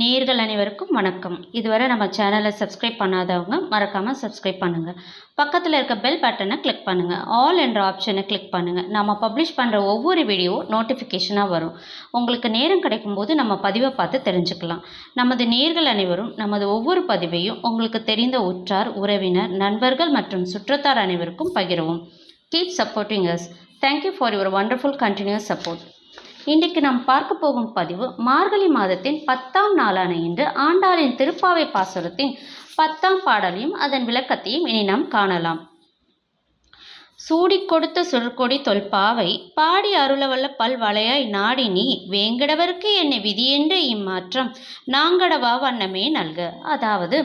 நேர்கள் அனைவருக்கும் வணக்கம். இதுவரை நம்ம சேனலை சப்ஸ்கிரைப் பண்ணாதவங்க மறக்காமல் சப்ஸ்கிரைப் பண்ணுங்கள் பக்கத்தில் இருக்க பெல் பட்டனை கிளிக் பண்ணுங்கள் ஆல் என்ற ஆப்ஷனை கிளிக் பண்ணுங்கள் நம்ம பப்ளிஷ் பண்ணுற ஒவ்வொரு வீடியோ நோட்டிஃபிகேஷனாக வரும். உங்களுக்கு நேரம் கிடைக்கும்போது நம்ம பதிவை பார்த்து தெரிஞ்சுக்கலாம். நமது நேர்கள் அனைவரும் நமது ஒவ்வொரு பதிவையும் உங்களுக்கு தெரிந்த உற்றார் உறவினர் நண்பர்கள் மற்றும் சுற்றத்தார் அனைவருக்கும் பகிரவும். Keep supporting us thank you for your wonderful continuous support இன்றைக்கு நாம் பார்க்க போகும் பதிவு மார்கழி மாதத்தின் பத்தாம் நாளான இன்று ஆண்டாளின் திருப்பாவை பாசுரத்தின் பத்தாம் பாடலையும் அதன் விளக்கத்தையும் இனி நாம் காணலாம். சூடி கொடுத்த சுருக்கொடி தொல்பாவை பாடி அருளவல்ல பல்வளையாய் நாடி நீ வேங்கடவருக்கு என்னை விதியென்று இம்மாற்றம். நாங்கடவா வண்ணமே நல்க. அதாவது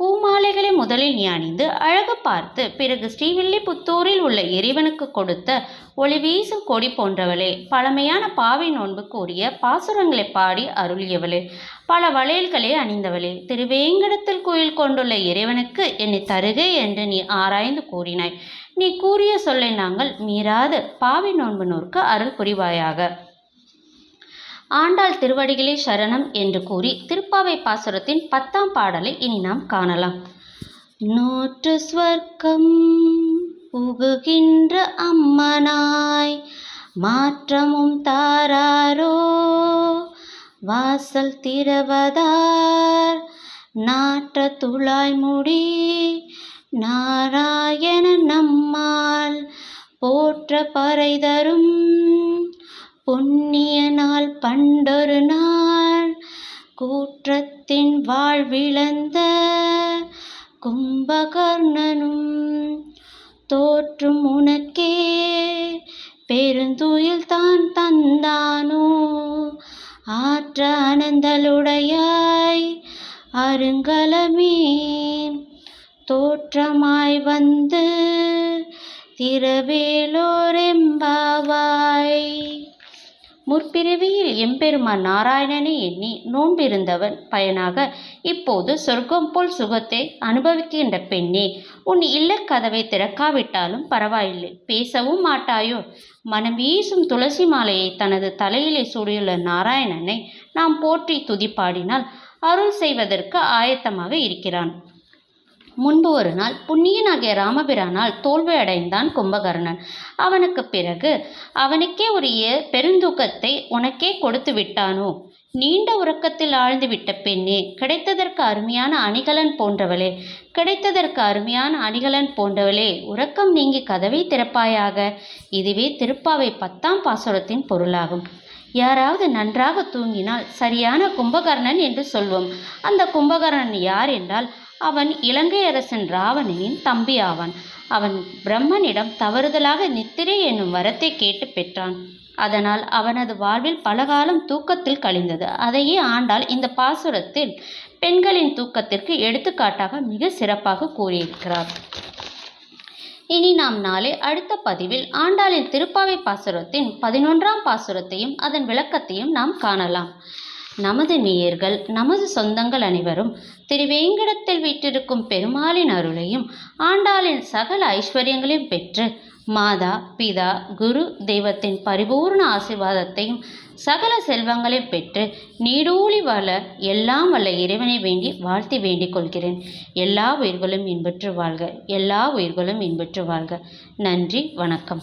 பூமாலைகளை முதலில் நீ அணிந்து அழகு பார்த்து பிறகு ஸ்ரீவில்லிபுத்தூரில் உள்ள இறைவனுக்கு கொடுத்த ஒளி வீசும் கொடி போன்றவளே பழமையான பாவை நோன்பு கூறிய பாசுரங்களை பாடி அருளியவளே பல வளையல்களை அணிந்தவளே திருவேங்கடத்தில் கோயில் கொண்டுள்ள இறைவனுக்கு என்னை தருக என்று நீ ஆராய்ந்து கூறினாய். நீ கூறிய சொல்லை நாங்கள் மீறாது. பாவை நோன்பு நோர்க்கு அருள் புரிவாயாக. ஆண்டாள் திருவடிகளே சரணம் என்று கூறி திருப்பாவை பாசுரத்தின் பத்தாம் பாடலை இனி நாம் காணலாம். நூற்று ஸ்வர்க்கம் புகுகின்ற அம்மனாய் மாற்றமும் தாராரோ வாசல் திரவதார் நாற்ற துளாய் முடி நாராயண நம்மால் போற்ற பறை தரும் புண்ணிய நாள் பண்டொரு நாள். கூற்றத்தின் வாழ்விழந்த கும்பகர்ணனும் தோற்றும் உனக்கே. பெருந்துயில் தான் தந்தானோ? ஆற்ற அனந்தலுடையாய் அருங்கலமே தோற்றமாய் வந்து திரவேலோரெம்பா முற்பிறவியில் எம்பெருமான் நாராயணனை எண்ணி நோன்பிருந்தவன் பயனாக இப்போது சொர்க்கம் போல் சுகத்தை அனுபவிக்கின்ற பெண்ணே உன் இல்லக்கதவை திறக்காவிட்டாலும் பரவாயில்லை பேசவும் மாட்டாயோ? மனம் வீசும் துளசி மாலையை தனது தலையிலே சூடியுள்ள நாராயணனை நாம் போற்றி துதிப்பாடினால் அருள் செய்வதற்கு ஆயத்தமாக இருக்கிறான். முன்பு ஒரு நாள் புண்ணியனாகிய ராமபிரானால் தோல்வி அடைந்தான் கும்பகர்ணன். அவனுக்கு பிறகு அவனுக்கே உரிய பெருந்தூக்கத்தை உனக்கே கொடுத்து விட்டானோ? நீண்ட உறக்கத்தில் ஆழ்ந்து விட்ட பெண்ணே கிடைத்ததற்கு அருமையான அணிகலன் போன்றவளே கிடைத்ததற்கு அருமையான அணிகலன் போன்றவளே உறக்கம் நீங்கி கதவை திறப்பாயாக? இதுவே திருப்பாவை பத்தாம் பாசுரத்தின் பொருளாகும். யாராவது நன்றாக தூங்கினால் சரியான கும்பகர்ணன் என்று சொல்வோம். அந்த கும்பகர்ணன் யார் என்றால் அவன் இலங்கை அரசன் ராவணனின் தம்பி ஆவான். அவன் பிரம்மனிடம் தவறுதலாக நித்திரை என்னும் வரத்தை கேட்டு பெற்றான். அதனால் அவனது வாழ்வில் பலகாலம் தூக்கத்தில் கழிந்தது. அதையே ஆண்டாள் இந்த பாசுரத்தில் பெண்களின் தூக்கத்திற்கு எடுத்துக்காட்டாக மிக சிறப்பாக கூறியிருக்கிறார். இனி நாம் நாளை அடுத்த பதிவில் ஆண்டாளின் திருப்பாவை பாசுரத்தின் பதினொன்றாம் பாசுரத்தையும் அதன் விளக்கத்தையும் நாம் காணலாம். நமது நேயர்கள் நமது சொந்தங்கள் அனைவரும் திருவேங்கடத்தில் வீற்றிருக்கும் பெருமாளின் அருளையும் ஆண்டாளின் சகல ஐஸ்வர்யங்களையும் பெற்று மாதா பிதா குரு தெய்வத்தின் பரிபூர்ண ஆசிர்வாதத்தையும் சகல செல்வங்களையும் பெற்று நீடூழி வாழ எல்லாம் வல்ல இறைவனை வேண்டி வாழ்த்தி வேண்டிக் கொள்கிறேன். எல்லா உயிர்களும் இன்பற்று வாழ்க. எல்லா உயிர்களும் இன்பற்று வாழ்க. நன்றி வணக்கம்.